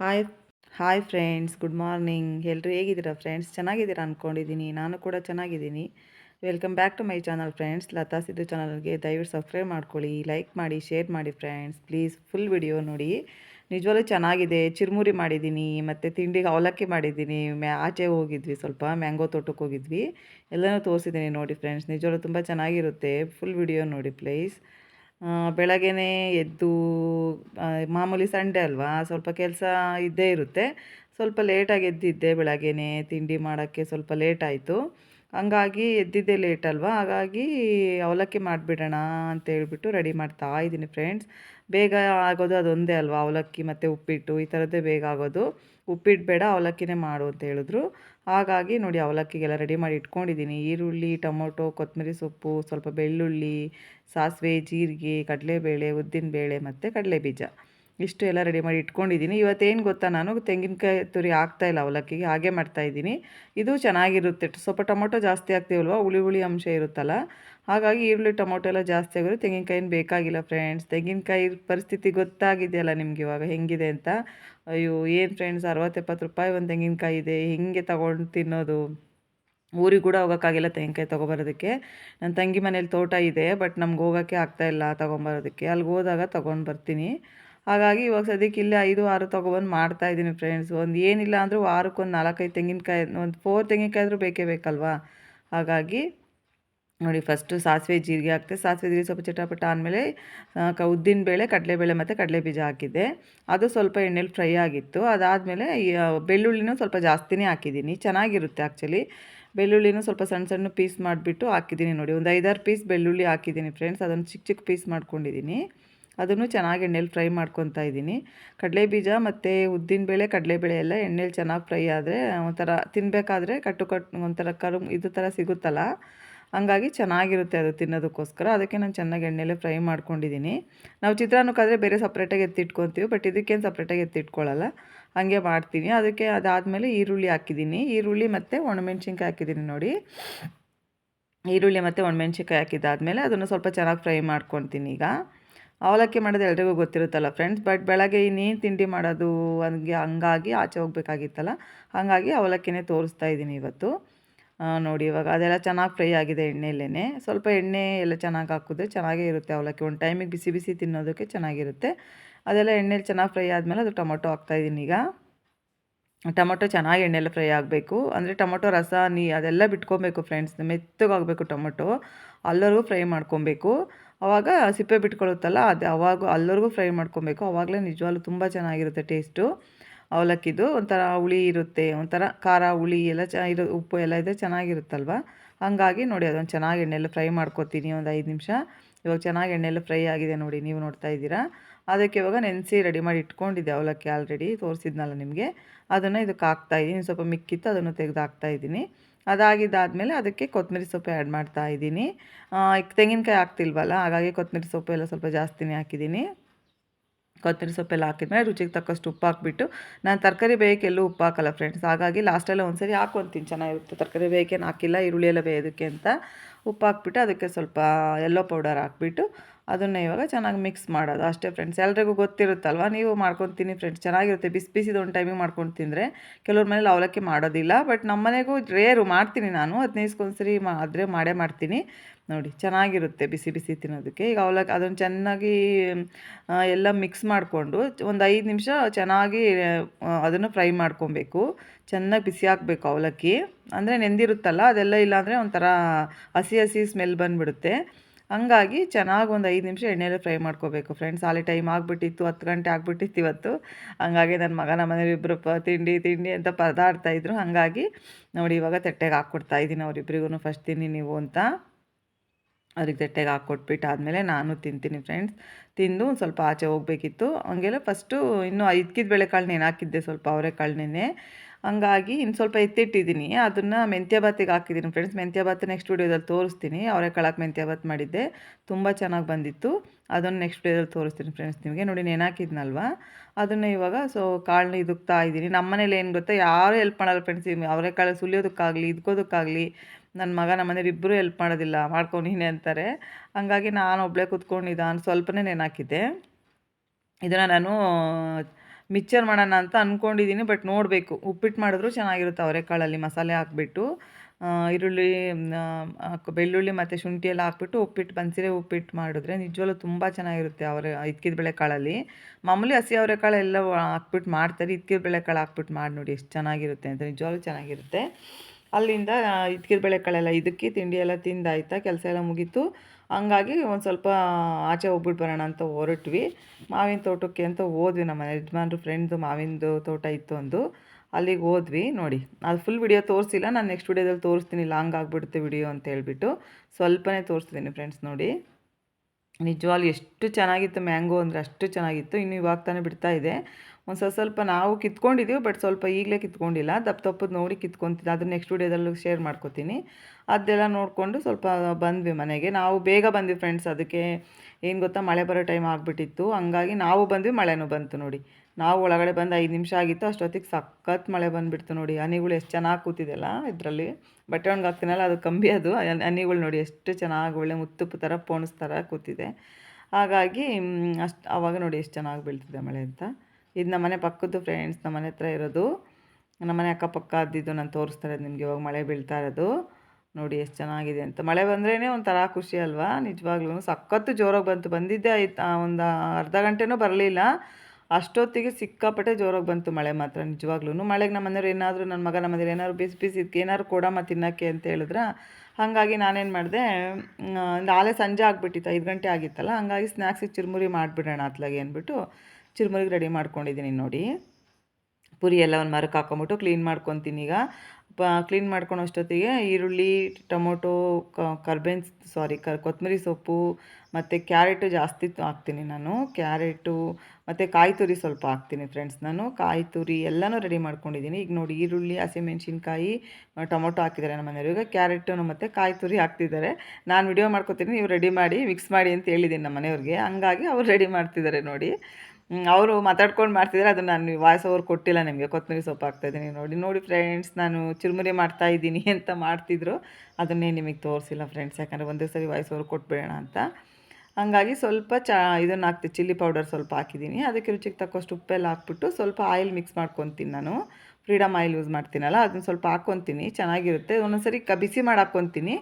Hi hi friends good morning ಎಲ್ಲರೂ ಹೇಗಿದ್ದೀರಾ friends ಚೆನ್ನಾಗಿದ್ದೀರಾ ಅಂದ್ಕೊಂಡಿದ್ದೀನಿ ನಾನು ಕೂಡ ಚೆನ್ನಾಗಿದ್ದೀನಿ. Welcome back to my channel friends Latha Siddu ಚಾನಲ್ಗೆ ದಯವಿಟ್ಟು ಸಬ್ಸ್ಕ್ರೈಬ್ ಮಾಡ್ಕೊಳ್ಳಿ ಲೈಕ್ ಮಾಡಿ ಶೇರ್ ಮಾಡಿ ಫ್ರೆಂಡ್ಸ್ ಪ್ಲೀಸ್ ಫುಲ್ ವಿಡಿಯೋ ನೋಡಿ. ನಿಜವಾಗ್ಲೂ ಚೆನ್ನಾಗಿದೆ. ಚಿರುಮುರಿ ಮಾಡಿದ್ದೀನಿ. ಮತ್ತು ತಿಂಡಿಗೆ ಅವಲಕ್ಕಿ ಮಾಡಿದ್ದೀನಿ. ಮ್ಯಾ ಆಚೆ ಹೋಗಿದ್ವಿ ಸ್ವಲ್ಪ. ಮ್ಯಾಂಗೋ ತೋಟಕ್ಕೆ ಹೋಗಿದ್ವಿ. ಎಲ್ಲನೂ ತೋರಿಸಿದ್ದೀನಿ ನೋಡಿ ಫ್ರೆಂಡ್ಸ್ ನಿಜವಾಗ್ಲೂ ತುಂಬ ಚೆನ್ನಾಗಿರುತ್ತೆ. ಫುಲ್ ವಿಡಿಯೋ ನೋಡಿ ಪ್ಲೀಸ್ ಬೆಳಗ್ಗೆನೇ ಎದ್ದು ಮಾಮೂಲಿ ಸಂಡೆ ಅಲ್ವಾ? ಸ್ವಲ್ಪ ಕೆಲಸ ಇದ್ದೇ ಇರುತ್ತೆ. ಸ್ವಲ್ಪ ಲೇಟಾಗಿ ಎದ್ದಿದ್ದೆ ಬೆಳಗ್ಗೆನೇ ತಿಂಡಿ ಮಾಡೋಕ್ಕೆ ಸ್ವಲ್ಪ ಲೇಟ್ ಆಯಿತು. ಹಂಗಾಗಿ ಎದ್ದಿದ್ದೆ ಲೇಟ್ ಅಲ್ವಾ? ಹಾಗಾಗಿ ಅವಲಕ್ಕಿ ಮಾಡಿಬಿಡೋಣ ಅಂತ ಹೇಳ್ಬಿಟ್ಟು ರೆಡಿ ಮಾಡ್ತಾ ಇದ್ದೀನಿ ಫ್ರೆಂಡ್ಸ್ ಬೇಗ ಆಗೋದು ಅದೊಂದೇ ಅಲ್ವಾ? ಅವಲಕ್ಕಿ ಮತ್ತು ಉಪ್ಪಿಟ್ಟು ಈ ಥರದ್ದೇ ಬೇಗ ಆಗೋದು. ಉಪ್ಪಿಟ್ಟು ಬೇಡ, ಅವಲಕ್ಕಿನೇ ಮಾಡು ಅಂತ ಹೇಳಿದ್ರು. ಹಾಗಾಗಿ ನೋಡಿ ಅವಲಕ್ಕಿಗೆಲ್ಲ ರೆಡಿ ಮಾಡಿ ಇಟ್ಕೊಂಡಿದ್ದೀನಿ. ಈರುಳ್ಳಿ, ಟೊಮೊಟೊ, ಕೊತ್ತಂಬರಿ ಸೊಪ್ಪು, ಸ್ವಲ್ಪ ಬೆಳ್ಳುಳ್ಳಿ, ಸಾಸಿವೆ, ಜೀರಿಗೆ, ಕಡಲೆಬೇಳೆ, ಉದ್ದಿನಬೇಳೆ ಮತ್ತು ಕಡಲೆಬೀಜ. ಇಷ್ಟು ಎಲ್ಲ ರೆಡಿ ಮಾಡಿ ಇಟ್ಕೊಂಡಿದ್ದೀನಿ. ಇವತ್ತೇನು ಗೊತ್ತಾ ನಾನು? ತೆಂಗಿನಕಾಯಿ ತುರಿ ಹಾಕ್ತಾಯಿಲ್ಲ ಅವಲಕ್ಕಿಗೆ, ಹಾಗೆ ಮಾಡ್ತಾಯಿದ್ದೀನಿ ಇದು ಚೆನ್ನಾಗಿರುತ್ತೆ. ಸ್ವಲ್ಪ ಟೊಮೊಟೊ ಜಾಸ್ತಿ ಆಗ್ತೀವಲ್ವ ಹುಳಿ ಹುಳಿ ಅಂಶ ಇರುತ್ತಲ್ಲ? ಹಾಗಾಗಿ ಈರುಳ್ಳಿ, ಟೊಮೊಟೊ ಎಲ್ಲ ಜಾಸ್ತಿ ಆಗಿರೋ ತೆಂಗಿನಕಾಯಿನ ಬೇಕಾಗಿಲ್ಲ ಫ್ರೆಂಡ್ಸ್ ತೆಂಗಿನಕಾಯಿ ಪರಿಸ್ಥಿತಿ ಗೊತ್ತಾಗಿದೆಯಲ್ಲ ನಿಮ್ಗೆ ಇವಾಗ? ಹೆಂಗಿದೆ ಅಂತ? ಅಯ್ಯೋ, ಏನು ಫ್ರೆಂಡ್ಸ್ ಅರವತ್ತೆಪ್ಪತ್ತು ರೂಪಾಯಿ ಒಂದು ತೆಂಗಿನಕಾಯಿ ಇದೆ. ಹೆಂಗೆ ತಗೊಂಡು ತಿನ್ನೋದು? ಊರಿಗೆ ಕೂಡ ಹೋಗೋಕ್ಕಾಗಿಲ್ಲ ತೆಂಗಿನಕಾಯಿ ತೊಗೊಬರೋದಕ್ಕೆ. ನನ್ನ ತಂಗಿ ಮನೇಲಿ ತೋಟ ಇದೆ, ಬಟ್ ನಮ್ಗೆ ಹೋಗೋಕ್ಕೆ ಆಗ್ತಾಯಿಲ್ಲ ತೊಗೊಂಬರೋದಕ್ಕೆ. ಅಲ್ಲಿಗೆ ಹೋದಾಗ ತೊಗೊಂಡು ಬರ್ತೀನಿ. ಹಾಗಾಗಿ ಇವಾಗ ಸದ್ಯಕ್ಕೆ ಇಲ್ಲೇ ಐದು, ಆರು ತೊಗೊಬಂದು ಮಾಡ್ತಾಯಿದ್ದೀನಿ ಫ್ರೆಂಡ್ಸ್ ಒಂದು ಏನಿಲ್ಲ ಅಂದರೂ ವಾರಕ್ಕೊಂದು ನಾಲ್ಕೈದು ತೆಂಗಿನಕಾಯಿ, ಒಂದು ಫೋರ್ ತೆಂಗಿನಕಾಯಿ ಆದರೂ ಬೇಕೇ ಬೇಕಲ್ವಾ? ಹಾಗಾಗಿ ನೋಡಿ ಫಸ್ಟು ಸಾಸಿವೆ ಜೀರಿಗೆ ಹಾಕ್ತೆ. ಸಾಸಿವೆ ಜೀರಿಗೆ ಸ್ವಲ್ಪ ಚಟಪಟ ಆದಮೇಲೆ ಕ ಉದ್ದಿನಬೇಳೆ ಕಡಲೆಬೇಳೆ ಮತ್ತು ಕಡಲೆಬೀಜ ಹಾಕಿದ್ದೆ. ಅದು ಸ್ವಲ್ಪ ಎಣ್ಣೆಲಿ ಫ್ರೈ ಆಗಿತ್ತು. ಅದಾದಮೇಲೆ ಬೆಳ್ಳುಳ್ಳಿನೂ ಸ್ವಲ್ಪ ಜಾಸ್ತಿನೇ ಹಾಕಿದ್ದೀನಿ. ಚೆನ್ನಾಗಿರುತ್ತೆ ಆ್ಯಕ್ಚುಲಿ ಬೆಳ್ಳುಳ್ಳಿನೂ ಸ್ವಲ್ಪ ಸಣ್ಣ ಸಣ್ಣ ಪೀಸ್ ಮಾಡಿಬಿಟ್ಟು ಹಾಕಿದ್ದೀನಿ ನೋಡಿ. ಒಂದು ಐದಾರು ಪೀಸ್ ಬೆಳ್ಳುಳ್ಳಿ ಹಾಕಿದ್ದೀನಿ ಫ್ರೆಂಡ್ಸ್ ಅದನ್ನು ಚಿಕ್ಕ ಚಿಕ್ಕ ಪೀಸ್ ಮಾಡ್ಕೊಂಡಿದ್ದೀನಿ. ಅದನ್ನು ಚೆನ್ನಾಗಿ ಎಣ್ಣೆಲಿ ಫ್ರೈ ಮಾಡ್ಕೊತಾ ಇದ್ದೀನಿ. ಕಡಲೆಬೀಜ ಮತ್ತು ಉದ್ದಿನಬೇಳೆ ಕಡಲೆಬೇಳೆ ಎಲ್ಲ ಎಣ್ಣೆಲಿ ಚೆನ್ನಾಗಿ ಫ್ರೈ ಆದರೆ ಒಂಥರ ತಿನ್ನಬೇಕಾದ್ರೆ ಕಟ್ಟು ಕಟ್ಟು ಒಂಥರ ಕರು ಇದು ಥರ ಸಿಗುತ್ತಲ್ಲ. ಹಂಗಾಗಿ ಚೆನ್ನಾಗಿರುತ್ತೆ ಅದು ತಿನ್ನೋದಕ್ಕೋಸ್ಕರ. ಅದಕ್ಕೆ ನಾನು ಚೆನ್ನಾಗಿ ಎಣ್ಣೆಲೆ ಫ್ರೈ ಮಾಡ್ಕೊಂಡಿದ್ದೀನಿ. ನಾವು ಚಿತ್ರಾನ್ನಕ್ಕಾದರೆ ಬೇರೆ ಸಪ್ರೇಟಾಗಿ ಎತ್ತಿಟ್ಕೊತೀವಿ ಬಟ್ ಇದಕ್ಕೇನು ಸಪ್ರೇಟಾಗಿ ಎತ್ತಿಟ್ಕೊಳ್ಳಲ್ಲ ಹಾಗೆ ಮಾಡ್ತೀನಿ. ಅದಕ್ಕೆ ಅದಾದಮೇಲೆ ಈರುಳ್ಳಿ ಹಾಕಿದ್ದೀನಿ. ಈರುಳ್ಳಿ ಮತ್ತು ಒಣಮೆಣ್ಸಿನ್ಕಾಯಿ ಹಾಕಿದ್ದೀನಿ ನೋಡಿ. ಈರುಳ್ಳಿ ಮತ್ತು ಒಣಮೆಣ್ಸಿನ್ಕಾಯಿ ಹಾಕಿದ್ದಾದಮೇಲೆ ಅದನ್ನು ಸ್ವಲ್ಪ ಚೆನ್ನಾಗಿ ಫ್ರೈ ಮಾಡ್ಕೊತೀನಿ ಈಗ. ಅವಲಕ್ಕಿ ಮಾಡೋದು ಎಲ್ರಿಗೂ ಗೊತ್ತಿರುತ್ತಲ್ಲ ಫ್ರೆಂಡ್ಸ್ ಬಟ್ ಬೆಳಗ್ಗೆ ಇನ್ನೇನು ತಿಂಡಿ ಮಾಡೋದು ಹಂಗೆ, ಹಂಗಾಗಿ ಆಚೆ ಹೋಗ್ಬೇಕಾಗಿತ್ತಲ್ಲ, ಹಾಗಾಗಿ ಅವಲಕ್ಕಿನೇ ತೋರಿಸ್ತಾ ಇದ್ದೀನಿ ಇವತ್ತು. ನೋಡಿ ಇವಾಗ ಅದೆಲ್ಲ ಚೆನ್ನಾಗಿ ಫ್ರೈ ಆಗಿದೆ ಎಣ್ಣೆಯಲ್ಲೇ ಸ್ವಲ್ಪ ಎಣ್ಣೆ ಎಲ್ಲ ಚೆನ್ನಾಗಿ ಹಾಕಿದ್ರೆ ಚೆನ್ನಾಗೇ ಇರುತ್ತೆ ಅವಲಕ್ಕಿ. ಒಂದು ಟೈಮಿಗೆ ಬಿಸಿ ಬಿಸಿ ತಿನ್ನೋದಕ್ಕೆ ಚೆನ್ನಾಗಿರುತ್ತೆ. ಅದೆಲ್ಲ ಎಣ್ಣೆಲಿ ಚೆನ್ನಾಗಿ ಫ್ರೈ ಆದಮೇಲೆ ಅದು ಟೊಮೊಟೊ ಹಾಕ್ತಾಯಿದ್ದೀನಿ ಈಗ. ಟೊಮೊಟೊ ಚೆನ್ನಾಗಿ ಎಣ್ಣೆಲ್ಲ ಫ್ರೈ ಆಗಬೇಕು. ಅಂದರೆ ಟೊಮೊಟೊ ರಸ, ನೀ ಅದೆಲ್ಲ ಬಿಟ್ಕೊಬೇಕು ಫ್ರೆಂಡ್ಸ್ ಮೆತ್ತಗಾಗಬೇಕು ಟೊಮೊಟೊ. ಅಲ್ಲರಿಗೂ ಫ್ರೈ ಮಾಡ್ಕೊಬೇಕು. ಆವಾಗ ಸಿಪ್ಪೆ ಬಿಟ್ಕೊಳ್ಳುತ್ತಲ್ಲ ಅದು ಅವಾಗ ಅಲ್ಲರಿಗೂ ಫ್ರೈ ಮಾಡ್ಕೊಬೇಕು. ಅವಾಗಲೇ ನಿಜವಾಗ್ಲೂ ತುಂಬ ಚೆನ್ನಾಗಿರುತ್ತೆ ಟೇಸ್ಟು. ಅವಲಕ್ಕಿದು ಒಂಥರ ಹುಳಿ ಇರುತ್ತೆ, ಒಂಥರ ಖಾರ ಹುಳಿ ಎಲ್ಲ ಚ ಇರೋ ಉಪ್ಪು ಎಲ್ಲ ಇದೆ ಚೆನ್ನಾಗಿರುತ್ತಲ್ವ? ಹಾಗಾಗಿ ನೋಡಿ ಅದೊಂದು ಚೆನ್ನಾಗಿ ಎಣ್ಣೆಲ್ಲ ಫ್ರೈ ಮಾಡ್ಕೊತೀನಿ ಒಂದು ಐದು ನಿಮಿಷ. ಇವಾಗ ಚೆನ್ನಾಗಿ ಎಣ್ಣೆಲ್ಲ ಫ್ರೈ ಆಗಿದೆ ನೋಡಿ, ನೀವು ನೋಡ್ತಾ ಇದ್ದೀರಾ? ಅದಕ್ಕೆ ಇವಾಗ ನೆನೆಸಿ ರೆಡಿ ಮಾಡಿ ಇಟ್ಕೊಂಡಿದ್ದೆ ಅವಲಕ್ಕಿ ಆಲ್ರೆಡಿ, ತೋರಿಸಿದ್ನಲ್ಲ ನಿಮಗೆ. ಅದನ್ನು ಇದಕ್ಕೆ ಹಾಕ್ತಾಯಿದ್ದೀನಿ ಸ್ವಲ್ಪ ಮಿಕ್ಕಿತ್ತು ಅದನ್ನು ತೆಗೆದು ಹಾಕ್ತಾಯಿದ್ದೀನಿ ಅದಾಗಿದ್ದಾದಮೇಲೆ ಅದಕ್ಕೆ ಕೊತ್ತಂಬರಿ ಸೊಪ್ಪು ಆ್ಯಡ್ ಮಾಡ್ತಾ ಇದ್ದೀನಿ. ತೆಂಗಿನಕಾಯಿ ಹಾಕ್ತಿಲ್ವಲ್ಲ, ಹಾಗಾಗಿ ಕೊತ್ತಂಬರಿ ಸೊಪ್ಪು ಎಲ್ಲ ಸ್ವಲ್ಪ ಜಾಸ್ತಿನೇ ಹಾಕಿದ್ದೀನಿ. ಕೊತ್ತಂಬರಿ ಸೊಪ್ಪೆಲ್ಲ ಹಾಕಿದ್ಮೇಲೆ ರುಚಿಗೆ ತಕ್ಕಷ್ಟು ಉಪ್ಪು ಹಾಕ್ಬಿಟ್ಟು, ನಾನು ತರಕಾರಿ ಬೇಯಕ್ಕೆ ಎಲ್ಲೂ ಉಪ್ಪು ಹಾಕಲ್ಲ ಫ್ರೆಂಡ್ಸ್ ಹಾಗಾಗಿ ಲಾಸ್ಟೆಲ್ಲ ಒಂದ್ಸರಿ ಹಾಕ್ಕೊಂತೀನಿ ಚೆನ್ನಾಗಿರುತ್ತೆ. ತರಕಾರಿ ಬೇಯಕ್ಕೇನು ಹಾಕಿಲ್ಲ, ಈರುಳ್ಳಿ ಎಲ್ಲ ಬೇಯೋದಕ್ಕೆ ಅಂತ. ಉಪ್ಪು ಹಾಕ್ಬಿಟ್ಟು ಅದಕ್ಕೆ ಸ್ವಲ್ಪ ಎಲ್ಲೋ ಪೌಡರ್ ಹಾಕ್ಬಿಟ್ಟು ಅದನ್ನು ಇವಾಗ ಚೆನ್ನಾಗಿ ಮಿಕ್ಸ್ ಮಾಡೋದು. ಅಷ್ಟೇ ಫ್ರೆಂಡ್ಸ್ ಎಲ್ರಿಗೂ ಗೊತ್ತಿರುತ್ತಲ್ವ? ನೀವು ಮಾಡ್ಕೊತೀನಿ ಫ್ರೆಂಡ್ಸ್ ಚೆನ್ನಾಗಿರುತ್ತೆ. ಬಿಸಿ ಬಿಸಿದು ಒಂದು ಟೈಮಿಗೆ ಮಾಡ್ಕೊಂಡು ತಿಂದರೆ ಕೆಲವ್ರ ಮನೇಲಿ ಅವಲಕ್ಕಿ ಮಾಡೋದಿಲ್ಲ ಬಟ್ ನಮ್ಮ ಮನೆಗೂ ರೇರು ಮಾಡ್ತೀನಿ ನಾನು. ಹದಿನೈದು ಮಾ ಆದರೆ ಮಾಡೇ ಮಾಡ್ತೀನಿ. ನೋಡಿ, ಚೆನ್ನಾಗಿರುತ್ತೆ ಬಿಸಿ ಬಿಸಿ ತಿನ್ನೋದಕ್ಕೆ. ಈಗ ಅವಲಕ್ಕಿ ಅದನ್ನು ಚೆನ್ನಾಗಿ ಎಲ್ಲ ಮಿಕ್ಸ್ ಮಾಡಿಕೊಂಡು ಒಂದು ಐದು ನಿಮಿಷ ಚೆನ್ನಾಗಿ ಅದನ್ನು ಫ್ರೈ ಮಾಡ್ಕೊಬೇಕು. ಚೆನ್ನಾಗಿ ಬಿಸಿ ಹಾಕಬೇಕು ಅವಲಕ್ಕಿ. ಅಂದರೆ ನೆಂದಿರುತ್ತಲ್ಲ, ಅದೆಲ್ಲ ಇಲ್ಲಾಂದರೆ ಒಂಥರ ಹಸಿ ಹಸಿ ಸ್ಮೆಲ್ ಬಂದುಬಿಡುತ್ತೆ. ಹಂಗಾಗಿ ಚೆನ್ನಾಗಿ ಒಂದು ಐದು ನಿಮಿಷ ಎಣ್ಣೆಲೆ ಫ್ರೈ ಮಾಡ್ಕೋಬೇಕು. ಫ್ರೆಂಡ್ಸ್ ಆಲಿ ಟೈಮ್ ಆಗಿಬಿಟ್ಟಿತ್ತು, ಹತ್ತು ಗಂಟೆ ಆಗಿಬಿಟ್ಟಿತ್ತು ಇವತ್ತು. ಹಂಗಾಗಿ ನನ್ನ ಮಗ ನಮ್ಮ ಮನೇಲಿ ಇಬ್ಬರು ಪ, ತಿಂಡಿ ತಿಂಡಿ ಅಂತ ಪರದಾಡ್ತಾ ಇದ್ರು. ಹಾಗಾಗಿ ನೋಡಿ ಇವಾಗ ತಟ್ಟೆಗೆ ಹಾಕ್ಕೊಡ್ತಾ ಇದ್ದೀನಿ ಅವರಿಬ್ಬರಿಗೂ ಫಸ್ಟ್ ತಿನ್ನಿ ನೀವು ಅಂತ ಅವ್ರಿಗೆ ತಟ್ಟೆಗೆ ಹಾಕ್ಕೊಟ್ಬಿಟ್ಟು ಆದಮೇಲೆ ನಾನು ತಿಂತೀನಿ ಫ್ರೆಂಡ್ಸ್ ತಿಂದು ಒಂದು ಸ್ವಲ್ಪ ಆಚೆ ಹೋಗಬೇಕಿತ್ತು. ಹಂಗೆಲ್ಲ ಫಸ್ಟು ಇನ್ನೂ ಐದ್ಕಿದ ಬೇಳೆಕಾಳು ನೆನೆ ಹಾಕಿದ್ದೆ ಸ್ವಲ್ಪ ಅವರೆಕಾಳು ನೆನೆ ಹಂಗಾಗಿ ಇನ್ನು ಸ್ವಲ್ಪ ಎತ್ತಿಟ್ಟಿದ್ದೀನಿ. ಅದನ್ನು ಮೆಂತ್ಯ ಬಾತಿಗೆ ಹಾಕಿದ್ದೀನಿ ಫ್ರೆಂಡ್ಸ್ ಮೆಂತ್ಯ ಬಾತ್ ನೆಕ್ಸ್ಟ್ ವೀಡಿಯೋದಲ್ಲಿ ತೋರಿಸ್ತೀನಿ. ಅವರೇ ಕಳಕ್ಕೆ ಮೆಂತ್ಯ ಬಾತ್ ಮಾಡಿದ್ದೆ. ತುಂಬ ಚೆನ್ನಾಗಿ ಬಂದಿತ್ತು. ಅದನ್ನು ನೆಕ್ಸ್ಟ್ ವೀಡಿಯೋದಲ್ಲಿ ತೋರಿಸ್ತೀನಿ ಫ್ರೆಂಡ್ಸ್ ನಿಮಗೆ. ನೋಡಿ ನೆನೆ ಹಾಕಿದ್ನಲ್ವ? ಅದನ್ನು ಇವಾಗ ಸೊ ಕಾಳನ್ನ ಇದುಕ್ತಾ ಇದ್ದೀನಿ. ನಮ್ಮ ಮನೇಲಿ ಏನು ಗೊತ್ತಾ? ಯಾರೂ ಹೆಲ್ಪ್ ಮಾಡಲ್ಲ ಫ್ರೆಂಡ್ಸ್ ಅವರೇ ಕಾಳು ಸುಲಿಯೋದಕ್ಕಾಗಲಿ, ಇದ್ಕೋದಕ್ಕಾಗಲಿ ನನ್ನ ಮಗ ನಮ್ಮ ಮನೇಲಿ ಇಬ್ಬರೂ ಹೆಲ್ಪ್ ಮಾಡೋದಿಲ್ಲ. ಮಾಡ್ಕೊಂಡು ನೀನೆ ಅಂತಾರೆ. ಹಂಗಾಗಿ ನಾನು ಒಬ್ಬಳೇ ಕೂತ್ಕೊಂಡು ನಿಧಾನ ಸ್ವಲ್ಪನೇ ನೆನೆ ಹಾಕಿದ್ದೆ. ಇದನ್ನು ನಾನು ಮಿಕ್ಚರ್ ಮಾಡೋಣ ಅಂತ ಅಂದ್ಕೊಂಡಿದ್ದೀನಿ ಬಟ್ ನೋಡಬೇಕು. ಉಪ್ಪಿಟ್ಟು ಮಾಡಿದ್ರು ಚೆನ್ನಾಗಿರುತ್ತೆ ಅವರೆಕಾಳಲ್ಲಿ ಮಸಾಲೆ ಹಾಕ್ಬಿಟ್ಟು. ಈರುಳ್ಳಿ ಬೆಳ್ಳುಳ್ಳಿ ಮತ್ತು ಶುಂಠಿ ಎಲ್ಲ ಹಾಕ್ಬಿಟ್ಟು ಉಪ್ಪಿಟ್ಟು ಬನ್ಸಿರೆ ಉಪ್ಪಿಟ್ಟು ಮಾಡಿದ್ರೆ ನಿಜವಲ್ಲೂ ತುಂಬ ಚೆನ್ನಾಗಿರುತ್ತೆ ಅವರೆ, ಇದ್ಕಿದ ಬೇಳೆಕಾಳಲ್ಲಿ. ಮಾಮೂಲಿ ಹಸಿ ಅವರೆಕಾಳು ಎಲ್ಲ ಹಾಕ್ಬಿಟ್ಟು ಮಾಡ್ತಾರೆ, ಇದ್ಕಿದ ಬೇಳೆಕಾಳು ಹಾಕ್ಬಿಟ್ಟು ಮಾಡಿ ನೋಡಿ, ಎಷ್ಟು ಚೆನ್ನಾಗಿರುತ್ತೆ ಅಂತ. ನಿಜವಾಗ್ಲೂ ಚೆನ್ನಾಗಿರುತ್ತೆ. ಅಲ್ಲಿಂದ ಇದ್ಕಿದ ಬೇಳೆಕಾಳೆಲ್ಲ ಇದಕ್ಕೆ ತಿಂಡಿ ಎಲ್ಲ ತಿಂದಾಯ್ತಾ, ಕೆಲಸ ಎಲ್ಲ ಮುಗೀತು. ಹಂಗಾಗಿ ಒಂದು ಸ್ವಲ್ಪ ಆಚೆ ಹೋಗ್ಬಿಟ್ಟು ಬರೋಣ ಅಂತ ಹೊರಟ್ವಿ. ಮಾವಿನ ತೋಟಕ್ಕೆ ಅಂತ ಹೋದ್ವಿ ನಮ್ಮ ಯಜಮಾನ್ರು ಫ್ರೆಂಡ್ದು ಮಾವಿನದು ತೋಟ ಇತ್ತು ಒಂದು. ಅಲ್ಲಿಗೆ ಹೋದ್ವಿ, ನೋಡಿ. ಅದು ಫುಲ್ ವಿಡಿಯೋ ತೋರಿಸಿಲ್ಲ, ನಾನು ನೆಕ್ಸ್ಟ್ ವಿಡಿಯೋದಲ್ಲಿ ತೋರಿಸ್ತೀನಿ ಲಾಂಗ್ ಆಗಿಬಿಡುತ್ತೆ ವಿಡಿಯೋ ಅಂತ ಹೇಳ್ಬಿಟ್ಟು. ಸ್ವಲ್ಪನೇ ತೋರಿಸ್ತೀನಿ ಫ್ರೆಂಡ್ಸ್ ನೋಡಿ. ನಿಜವಾಗ್ಲೂ ಎಷ್ಟು ಚೆನ್ನಾಗಿತ್ತು ಮ್ಯಾಂಗೋ ಅಂದರೆ ಅಷ್ಟು ಚೆನ್ನಾಗಿತ್ತು, ಇನ್ನು ಇವಾಗ ತಾನೇ ಬಿಡ್ತಾ ಇದೆ. ಒಂದು ಸ್ವಲ್ಪ ಸ್ವಲ್ಪ ನಾವು ಕಿತ್ಕೊಂಡಿದ್ದೀವಿ ಬಟ್ ಸ್ವಲ್ಪ ಈಗಲೇ ಕಿತ್ಕೊಂಡಿಲ್ಲ. ದಪ್ಪ ದಪ್ಪದ ನೋಡಿ ಕಿತ್ಕೊತಿದ್ದೆ ಅದು ನೆಕ್ಸ್ಟ್ ವೀಡಿಯೋದಲ್ಲೂ ಶೇರ್ ಮಾಡ್ಕೋತೀನಿ. ಅದೆಲ್ಲ ನೋಡಿಕೊಂಡು ಸ್ವಲ್ಪ ಬಂದ್ವಿ ಮನೆಗೆ. ನಾವು ಬೇಗ ಬಂದ್ವಿ ಫ್ರೆಂಡ್ಸ್ ಅದಕ್ಕೆ ಏನು ಗೊತ್ತಾ, ಮಳೆ ಬರೋ ಟೈಮ್ ಆಗಿಬಿಟ್ಟಿತ್ತು. ಹಂಗಾಗಿ ನಾವು ಬಂದ್ವಿ, ಮಳೆನೂ ಬಂತು ನೋಡಿ. ನಾವು ಒಳಗಡೆ ಬಂದು ಐದು ನಿಮಿಷ ಆಗಿತ್ತು. ಅಷ್ಟೊತ್ತಿಗೆ ಸಖತ್ ಮಳೆ ಬಂದುಬಿಡ್ತು ನೋಡಿ. ಹನಿಗಳು ಎಷ್ಟು ಚೆನ್ನಾಗಿ ಕೂತಿದೆಯಲ್ಲ ಇದರಲ್ಲಿ. ಬಟ್ಟೆ ಒಣಗಿ ಹಾಕ್ತೀನಲ್ಲ, ಅದು ಕಂಬಿ ಅದು. ಹನಿಗಳು ನೋಡಿ ಎಷ್ಟು ಚೆನ್ನಾಗಿ ಒಳ್ಳೆ ಮುತ್ತುಪ್ಪು ಥರ ಪೋಣಿಸ್ ಥರ ಕೂತಿದೆ. ಹಾಗಾಗಿ ಅಷ್ಟು ಆವಾಗ ನೋಡಿ ಎಷ್ಟು ಚೆನ್ನಾಗಿ ಬೀಳ್ತಿದೆ ಮಳೆ ಅಂತ. ಇದು ನಮ್ಮನೆ ಪಕ್ಕದ್ದು ಫ್ರೆಂಡ್ಸ್ ನಮ್ಮನೆ ಹತ್ರ ಇರೋದು. ನಮ್ಮನೆ ಅಕ್ಕಪಕ್ಕ ಅದ್ದಿದ್ದು ನಾನು ತೋರಿಸ್ತಾ ಇರೋದು ನಿಮಗೆ, ಇವಾಗ ಮಳೆ ಬೀಳ್ತಾ ಇರೋದು. ನೋಡಿ ಎಷ್ಟು ಚೆನ್ನಾಗಿದೆ ಅಂತ. ಮಳೆ ಬಂದ್ರೇ ಒಂಥರ ಖುಷಿ ಅಲ್ವಾ? ನಿಜವಾಗ್ಲೂ ಸಖತ್ತು ಜೋರಾಗಿ ಬಂತು. ಬಂದಿದ್ದೆ ಆಯ್ತು ಒಂದು ಅರ್ಧ ಗಂಟೆನೂ ಬರಲಿಲ್ಲ. ಅಷ್ಟೊತ್ತಿಗೆ ಸಿಕ್ಕಾಪಟ್ಟೆ ಜೋರಾಗಿ ಬಂತು ಮಳೆ ಮಾತ್ರ ನಿಜವಾಗ್ಲೂ ಮಳೆಗೆ ನಮ್ಮ ಮನೆಯವ್ರು ಏನಾದರೂ, ನನ್ನ ಮಗ ನಮ್ಮ ಮನೇಲಿ ಏನಾದ್ರು ಬಿಸಿ ಬಿಸಿ ಇದಕ್ಕೆ ಏನಾದ್ರು ಕೊಡಮ್ಮ ತಿನ್ನೋಕ್ಕೆ ಅಂತ ಹೇಳಿದ್ರೆ. ಹಾಗಾಗಿ ನಾನೇನು ಮಾಡಿದೆ ನಾಳೆ ಸಂಜೆ ಆಗಿಬಿಟ್ಟಿತ್ತು, ಐದು ಗಂಟೆ ಆಗಿತ್ತಲ್ಲ, ಹಾಗಾಗಿ ಸ್ನ್ಯಾಕ್ಸಿಗೆ ಚುರುಮುರಿ ಮಾಡಿಬಿಡೋಣ ಅತ್ಲಾಗೆ ಅಂದ್ಬಿಟ್ಟು ಚಿರುಮುರಿಗೆ ರೆಡಿ ಮಾಡ್ಕೊಂಡಿದ್ದೀನಿ ನೋಡಿ. ಪುರಿ ಎಲ್ಲ ಒಂದು ಮರಕ್ಕೆ ಹಾಕೊಂಬಿಟ್ಟು ಕ್ಲೀನ್ ಮಾಡ್ಕೊತೀನಿ ಈಗ. ಪ ಕ್ಲೀನ್ ಮಾಡ್ಕೊಳೋ ಅಷ್ಟೊತ್ತಿಗೆ ಈರುಳ್ಳಿ, ಟೊಮೊಟೊ ಕರ್ಬೇನ್ ಸಾರಿ ಕರ್ ಕೊತ್ತಂಬರಿ ಸೊಪ್ಪು, ಮತ್ತು ಕ್ಯಾರೆಟು ಜಾಸ್ತಿ ಹಾಕ್ತೀನಿ ನಾನು. ಕ್ಯಾರೆಟು, ಮತ್ತು ಕಾಯಿ ತುರಿ ಸ್ವಲ್ಪ ಹಾಕ್ತೀನಿ ಫ್ರೆಂಡ್ಸ್ ನಾನು. ಕಾಯಿ ತುರಿ ಎಲ್ಲನೂ ರೆಡಿ ಮಾಡ್ಕೊಂಡಿದ್ದೀನಿ. ಈಗ ನೋಡಿ ಈರುಳ್ಳಿ, ಹಸಿಮೆಣ್ಸಿನ್ಕಾಯಿ ಟೊಮೊಟೊ ಹಾಕಿದ್ದಾರೆ ನಮ್ಮ ಮನೆಯವ್ರಿಗೆ ಕ್ಯಾರೆಟು ಮತ್ತು ಕಾಯಿ ತುರಿ ಹಾಕ್ತಿದ್ದಾರೆ. ನಾನು ವಿಡಿಯೋ ಮಾಡ್ಕೊತೀನಿ, ನೀವು ರೆಡಿ ಮಾಡಿ ಮಿಕ್ಸ್ ಮಾಡಿ ಅಂತ ಹೇಳಿದ್ದೀನಿ ನಮ್ಮ ಮನೆಯವ್ರಿಗೆ. ಹಂಗಾಗಿ ಅವ್ರು ರೆಡಿ ಮಾಡ್ತಿದ್ದಾರೆ ನೋಡಿ. ಅವರು ಮಾತಾಡ್ಕೊಂಡು ಮಾಡ್ತಿದ್ರೆ, ಅದನ್ನು ನಾನು ವಾಯ್ಸ್ ಓವರ್ ಕೊಟ್ಟಿಲ್ಲ ನಿಮಗೆ. ಕೊತ್ತಂಬರಿ ಸೊಪ್ಪು ಹಾಕ್ತಾಯಿದ್ದೀನಿ ನೋಡಿ ನೋಡಿ ಫ್ರೆಂಡ್ಸ್ ನಾನು ಚುರುಮುರಿ ಮಾಡ್ತಾಯಿದ್ದೀನಿ ಅಂತ ಮಾಡ್ತಿದ್ರು. ಅದನ್ನೇ ನಿಮಗೆ ತೋರಿಸಿಲ್ಲ ಫ್ರೆಂಡ್ಸ್ ಯಾಕಂದರೆ ಒಂದೇ ಸರಿ ವಾಯ್ಸ್ ಓವರ್ ಕೊಟ್ಬಿಡೋಣ ಅಂತ. ಹಂಗಾಗಿ ಸ್ವಲ್ಪ ಚ ಇದನ್ನು ಹಾಕ್ತೀನಿ. ಚಿಲ್ಲಿ ಪೌಡರ್ ಸ್ವಲ್ಪ ಹಾಕಿದ್ದೀನಿ. ಅದಕ್ಕೆ ರುಚಿಗೆ ತಕ್ಕಷ್ಟು ಉಪ್ಪೆಲ್ಲ ಹಾಕ್ಬಿಟ್ಟು ಸ್ವಲ್ಪ ಆಯಿಲ್ ಮಿಕ್ಸ್ ಮಾಡ್ಕೊತೀನಿ ನಾನು. ಫ್ರೀಡಮ್ ಆಯಿಲ್ ಯೂಸ್ ಮಾಡ್ತೀನಲ್ಲ, ಅದನ್ನ ಸ್ವಲ್ಪ ಹಾಕ್ಕೊತೀನಿ. ಚೆನ್ನಾಗಿರುತ್ತೆ. ಒಂದೊಂದ್ಸರಿ ಕ, ಬಿಸಿ ಮಾಡಿ ಹಾಕ್ಕೊತೀನಿ.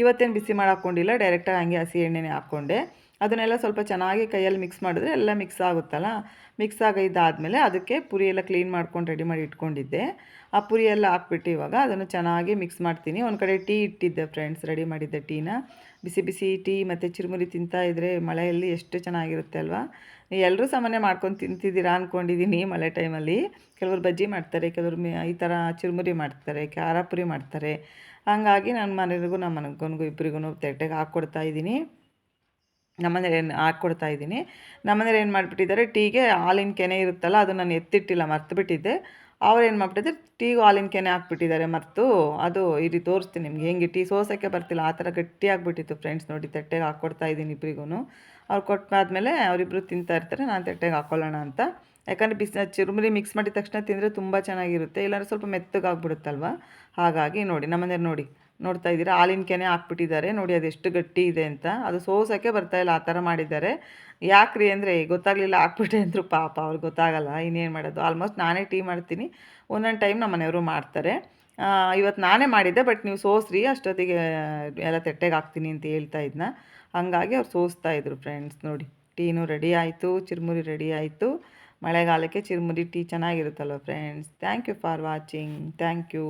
ಇವತ್ತೇನು ಬಿಸಿ ಮಾಡಿ ಹಾಕ್ಕೊಂಡಿಲ್ಲ ಡೈರೆಕ್ಟಾಗಿ ಹಂಗೆ ಹಸಿ ಎಣ್ಣೆನೇ ಹಾಕ್ಕೊಂಡೆ. ಅದನ್ನೆಲ್ಲ ಸ್ವಲ್ಪ ಚೆನ್ನಾಗಿ ಕೈಯಲ್ಲಿ ಮಿಕ್ಸ್ ಮಾಡಿದ್ರೆ ಎಲ್ಲ ಮಿಕ್ಸ್ ಆಗುತ್ತಲ್ಲ? ಮಿಕ್ಸ್ ಆಗಿದ್ದಾದಮೇಲೆ ಅದಕ್ಕೆ ಪುರಿ ಎಲ್ಲ ಕ್ಲೀನ್ ಮಾಡ್ಕೊಂಡು ರೆಡಿ ಮಾಡಿ ಇಟ್ಕೊಂಡಿದ್ದೆ. ಆ ಪುರಿ ಎಲ್ಲ ಹಾಕ್ಬಿಟ್ಟು ಇವಾಗ ಅದನ್ನು ಚೆನ್ನಾಗಿ ಮಿಕ್ಸ್ ಮಾಡ್ತೀನಿ. ಒಂದು ಕಡೆ ಟೀ ಇಟ್ಟಿದ್ದೆ ಫ್ರೆಂಡ್ಸ್ ರೆಡಿ ಮಾಡಿದ್ದೆ ಟೀನ ಬಿಸಿ ಬಿಸಿ ಟೀ ಮತ್ತು ಚಿರುಮುರಿ ತಿಂತಾ ಇದ್ದರೆ ಮಳೆಯಲ್ಲಿ ಎಷ್ಟು ಚೆನ್ನಾಗಿರುತ್ತೆ ಅಲ್ವಾ? ಎಲ್ಲರೂ ಸಾಮಾನ್ಯ ಮಾಡ್ಕೊಂಡು ತಿಂತಿದ್ದೀರಾ ಅಂದ್ಕೊಂಡಿದ್ದೀನಿ ಮಳೆ ಟೈಮಲ್ಲಿ. ಕೆಲವರು ಬಜ್ಜಿ ಮಾಡ್ತಾರೆ, ಕೆಲವರು ಈ ಥರ ಚಿರುಮುರಿ ಮಾಡ್ತಾರೆ, ಖಾರ ಪುರಿ ಮಾಡ್ತಾರೆ. ಹಾಗಾಗಿ ನನ್ನ ಮನೆಗೂ ನಮ್ಮ ಮನೆಗೂ ಇಬ್ಬರಿಗೂ ತೆಟ್ಟೆಗೆ ಹಾಕ್ಕೊಡ್ತಾ ಇದ್ದೀನಿ. ನಮ್ಮನೇಲಿ ಏನು ಹಾಕ್ಕೊಡ್ತಾ ಇದ್ದೀನಿ. ನಮ್ಮನೇಲಿ ಏನು ಮಾಡಿಬಿಟ್ಟಿದ್ದಾರೆ, ಟೀಗೆ ಹಾಲಿನ ಕೆನೆ ಇರುತ್ತಲ್ಲ ಅದು ನಾನು ಎತ್ತಿಟ್ಟಿಲ್ಲ, ಮರ್ತುಬಿಟ್ಟಿದ್ದೆ. ಅವ್ರು ಏನು ಮಾಡಿಬಿಟ್ಟಿದ್ರೆ ಟೀ ಹಾಲಿನ ಕೆನೆ ಹಾಕ್ಬಿಟ್ಟಿದ್ದಾರೆ ಮತ್ತು ಅದು ಇಲ್ಲಿ ತೋರಿಸ್ತೀನಿ ನಿಮ್ಗೆ, ಹೆಂಗೆ ಟೀ ಸೋಸೋಕ್ಕೆ ಬರ್ತಿಲ್ಲ, ಆ ಥರ ಗಟ್ಟಿ ಆಗಿಬಿಟ್ಟಿತ್ತು ಫ್ರೆಂಡ್ಸ್ ನೋಡಿ, ತಟ್ಟೆಗೆ ಹಾಕ್ಕೊಡ್ತಾ ಇದ್ದೀನಿ ಇಬ್ಬರಿಗೂ ಅವ್ರು ಕೊಟ್ಟಾದ್ಮೇಲೆ ಅವರಿಬ್ಬರು ತಿಂತಾ ಇರ್ತಾರೆ, ನಾನು ತಟ್ಟೆಗೆ ಹಾಕ್ಕೊಳ್ಳೋಣ ಅಂತ. ಯಾಕಂದರೆ ಬಿಸಿ ಚುರುಮುರಿ ಮಿಕ್ಸ್ ಮಾಡಿದ ತಕ್ಷಣ ತಿಂದರೆ ತುಂಬ ಚೆನ್ನಾಗಿರುತ್ತೆ, ಇಲ್ಲಾಂದ್ರೆ ಸ್ವಲ್ಪ ಮೆತ್ತಗಾಗ್ಬಿಡುತ್ತಲ್ವ? ಹಾಗಾಗಿ ನೋಡಿ, ನಮ್ಮನೇಲಿ ನೋಡಿ. ನೋಡ್ತಾ ಇದ್ದೀರಾ? ಹಾಲಿನ ಕೆನೆ ಹಾಕ್ಬಿಟ್ಟಿದ್ದಾರೆ. ನೋಡಿ ಎಷ್ಟು ಗಟ್ಟಿ ಇದೆ ಅಂತ. ಅದು ಸೋಸೋಕ್ಕೆ ಬರ್ತಾಯಿಲ್ಲ ಆ ಥರ ಮಾಡಿದ್ದಾರೆ. ಯಾಕ್ರಿ ಅಂದರೆ, ಗೊತ್ತಾಗಲಿಲ್ಲ, ಹಾಕ್ಬಿಟ್ಟೆ ಅಂದರು ಪಾಪ, ಅವ್ರಿಗೆ ಗೊತ್ತಾಗಲ್ಲ, ಇನ್ನೇನು ಮಾಡೋದು. ಆಲ್ಮೋಸ್ಟ್ ನಾನೇ ಟೀ ಮಾಡ್ತೀನಿ. ಒಂದೊಂದು ಟೈಮ್ ನಮ್ಮ ಮನೆಯವರು ಮಾಡ್ತಾರೆ. ಇವತ್ತು ನಾನೇ ಮಾಡಿದ್ದೆ ಬಟ್ ನೀವು ಸೋಸ್ರಿ, ಅಷ್ಟೊತ್ತಿಗೆ ಎಲ್ಲ ತೆಟ್ಟೆಗೆ ಹಾಕ್ತೀನಿ ಅಂತ ಹೇಳ್ತಾ ಇದ್ನ. ಹಾಗಾಗಿ ಅವ್ರು ಸೋಸ್ತಾ ಇದ್ರು ಫ್ರೆಂಡ್ಸ್ ನೋಡಿ. ಟೀನು ರೆಡಿ ಆಯಿತು, ಚಿರುಮುರಿ ರೆಡಿ ಆಯಿತು. ಮಳೆಗಾಲಕ್ಕೆ churumuri tea ಚೆನ್ನಾಗಿರುತ್ತಲ್ವ friends thank you for watching thank you